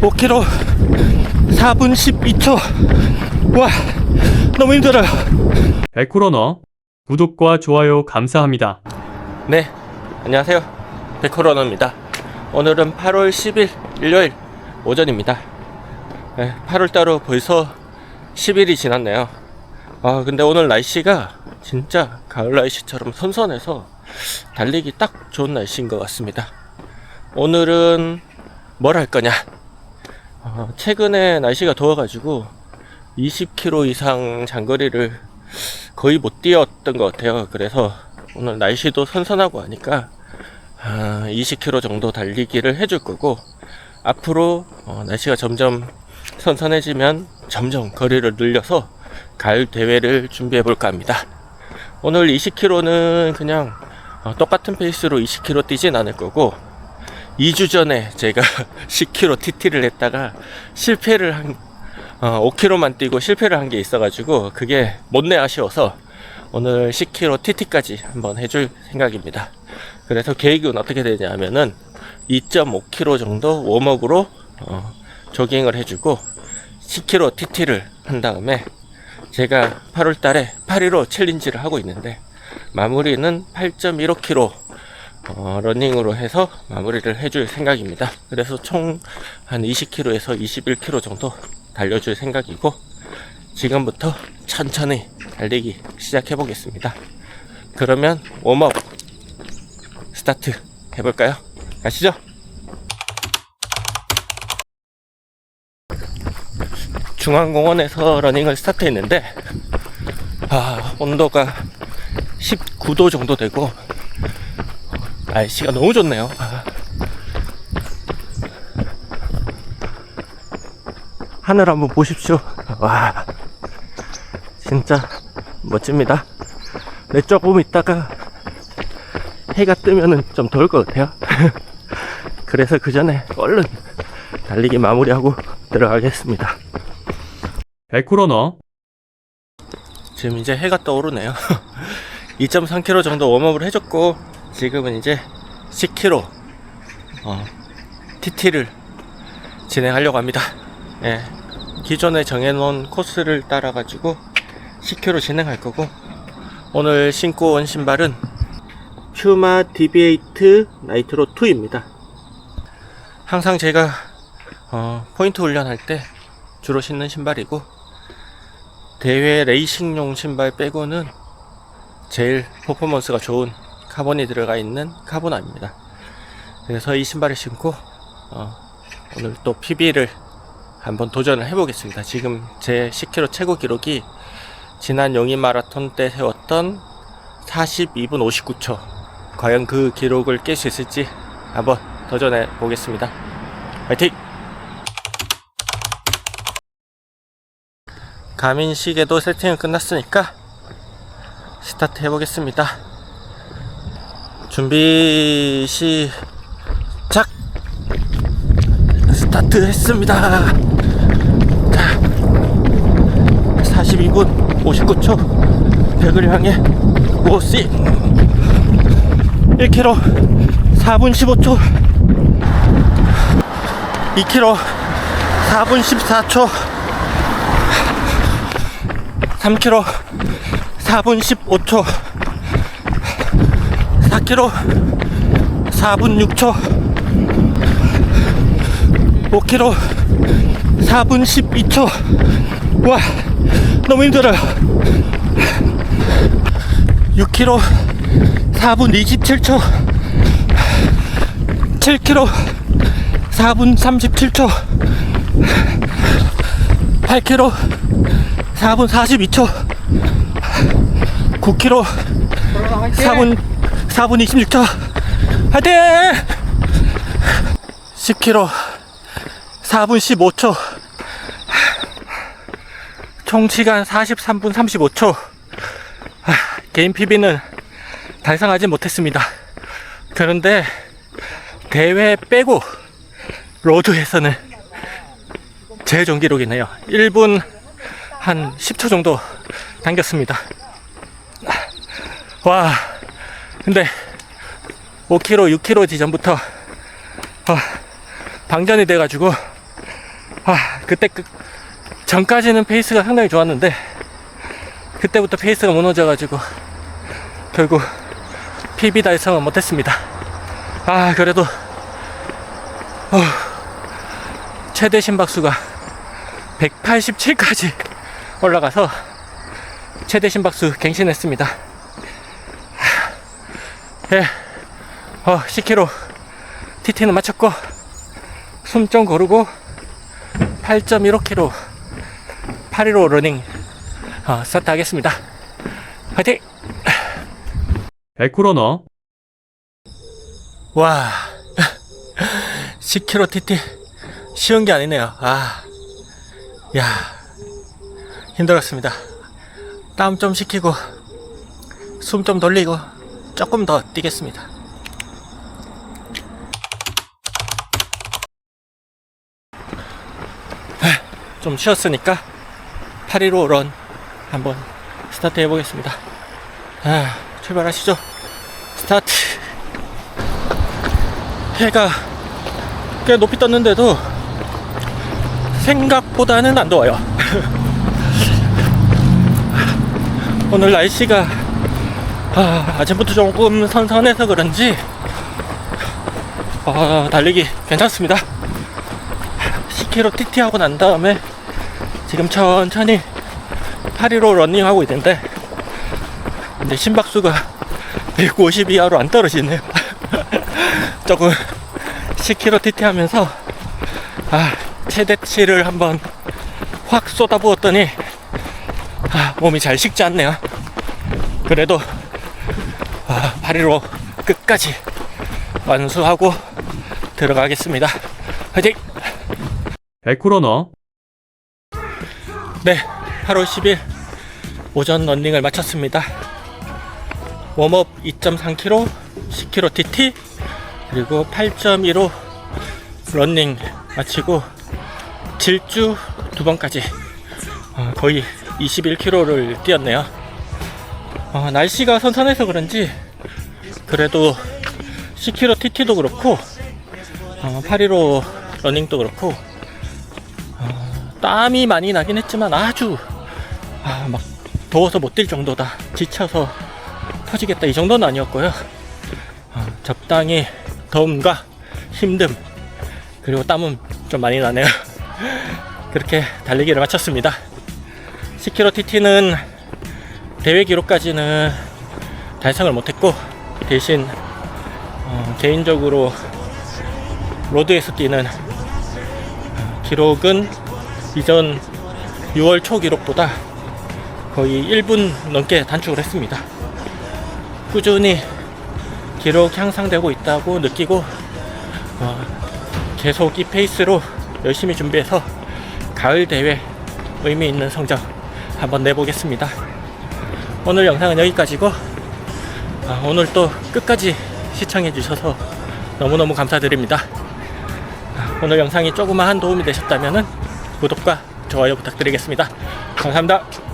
5km 4분 12초. 와, 너무 힘들어요. 에코러너 구독과 좋아요 감사합니다. 네, 안녕하세요. 백호러너입니다. 오늘은 8월 10일 일요일 오전입니다. 네, 8월 따로 벌써 10일이 지났네요. 아, 근데 오늘 날씨가 진짜 가을 날씨처럼 선선해서 달리기 딱 좋은 날씨인 것 같습니다. 오늘은 뭘 할 거냐? 어, 최근에 날씨가 더워가지고 20km 이상 장거리를 거의 못 뛰었던 것 같아요. 그래서 오늘 날씨도 선선하고 하니까 아, 20km 정도 달리기를 해줄 거고 앞으로 어, 날씨가 점점 선선해지면 점점 거리를 늘려서 가을 대회를 준비해 볼까 합니다. 오늘 20km는 그냥 어, 똑같은 페이스로 20km 뛰진 않을 거고 2주 전에 제가 10km TT를 했다가 실패를 한 어, 5km만 뛰고 실패를 한 게 있어가지고 그게 못내 아쉬워서 오늘 10km TT까지 한번 해줄 생각입니다. 그래서 계획은 어떻게 되냐면은 2.5km 정도 웜업으로 어, 조깅을 해주고 10km TT를 한 다음에 제가 8월 달에 8.15 챌린지를 하고 있는데 마무리는 8.15km 어, 러닝으로 해서 마무리를 해줄 생각입니다. 그래서 총 한 20km에서 21km 정도 달려줄 생각이고 지금부터 천천히 달리기 시작해 보겠습니다. 그러면 웜업 스타트 해볼까요? 가시죠. 중앙공원에서 러닝을 스타트했는데 아 온도가 19도 정도 되고 날씨가 너무 좋네요. 아. 하늘 한번 보십시오. 와, 진짜 멋집니다. 네, 조금 있다가 해가 뜨면은 좀 더울 것 같아요. 그래서 그 전에 얼른 달리기 마무리하고 들어가겠습니다. 에코러너 지금 이제 해가 떠오르네요. 2.3km 정도 웜업을 해줬고 지금은 이제 10km 어, TT를 진행하려고 합니다. 예, 기존에 정해놓은 코스를 따라가지고 10km 진행할 거고 오늘 신고 온 신발은 퓨마 디비에이트 나이트로 2입니다. 항상 제가 어, 포인트 훈련할 때 주로 신는 신발이고 대회 레이싱용 신발 빼고는 제일 퍼포먼스가 좋은 카본이 들어가 있는 카보나입니다. 그래서 이 신발을 신고 어, 오늘 또 PB를 한번 도전을 해보겠습니다. 지금 제 10km 최고 기록이 지난 용인 마라톤 때 세웠던 42분 59초. 과연 그 기록을 깰 수 있을지 한번 도전해 보겠습니다. 화이팅! 가민 시계도 세팅은 끝났으니까 스타트 해보겠습니다. 준비 시작! 스타트 했습니다. 자, 42분 59초 100을 향해 오씨 1km 4분 15초 2km 4분 14초 3km 4분 15초 4km 4분 6초 5km 4분 12초. 와 너무 힘들어요. 6km 4분 27초. 7km 4분 37초. 8km 4분 42초. 9km 4분 4분 26초. 화이팅! 10km 4분 15초. 총 시간 43분 35초. 아, 개인 PB는 달성하지 못했습니다. 그런데 대회 빼고 로드에서는 제일 좋은 기록이네요. 1분 한 10초 정도 당겼습니다. 와 근데 5km 6km 지점부터 어, 방전이 돼가지고 아, 그때 그, 전까지는 페이스가 상당히 좋았는데, 그때부터 페이스가 무너져가지고, 결국, PB 달성은 못했습니다. 아, 그래도, 어, 최대 심박수가 187까지 올라가서, 최대 심박수 갱신했습니다. 예, 어, 10km TT는 마쳤고, 숨 좀 고르고 8.15km 815 러닝 어, 스타트 하겠습니다. 화이팅! 에코러너, 와, 10km TT 쉬운 게 아니네요. 아, 야, 힘들었습니다. 땀 좀 식히고 숨 좀 돌리고 조금 더 뛰겠습니다. 좀 쉬었으니까 815 런 한번 스타트 해보겠습니다. 아, 출발하시죠. 스타트. 해가 꽤 높이 떴는데도 생각보다는 안 더워요. 오늘 날씨가 아, 아침부터 조금 선선해서 그런지 아, 달리기 괜찮습니다. 10km TT 하고 난 다음에 지금 천천히 815 러닝 하고 있는데 근데 심박수가 150 이하로 안 떨어지네요. 조금 10km TT 하면서 아, 최대치를 한번 확 쏟아부었더니 아, 몸이 잘 식지 않네요. 그래도 아, 815 끝까지 완수하고 들어가겠습니다. 화이팅! 에코러너, 네, 8월 10일 오전 런닝을 마쳤습니다. 웜업 2.3km, 10km TT, 그리고 8.15 런닝 마치고 질주 두 번까지 어, 거의 21km를 뛰었네요. 어, 날씨가 선선해서 그런지 그래도 10km TT도 그렇고 어, 815 러닝도 그렇고 땀이 많이 나긴 했지만 아주 아, 막 더워서 못 뛸 정도다. 지쳐서 터지겠다. 이 정도는 아니었고요. 어, 적당히 더움과 힘듦 그리고 땀은 좀 많이 나네요. 그렇게 달리기를 마쳤습니다. 10km TT는 대회 기록까지는 달성을 못했고 대신 어, 개인적으로 로드에서 뛰는 어, 기록은 이전 6월 초 기록보다 거의 1분 넘게 단축을 했습니다. 꾸준히 기록 향상되고 있다고 느끼고 어, 계속 이 페이스로 열심히 준비해서 가을 대회 의미 있는 성적 한번 내보겠습니다. 오늘 영상은 여기까지고 아, 오늘 또 끝까지 시청해 주셔서 너무너무 감사드립니다. 아, 오늘 영상이 조그마한 도움이 되셨다면 구독과 좋아요 부탁드리겠습니다. 감사합니다.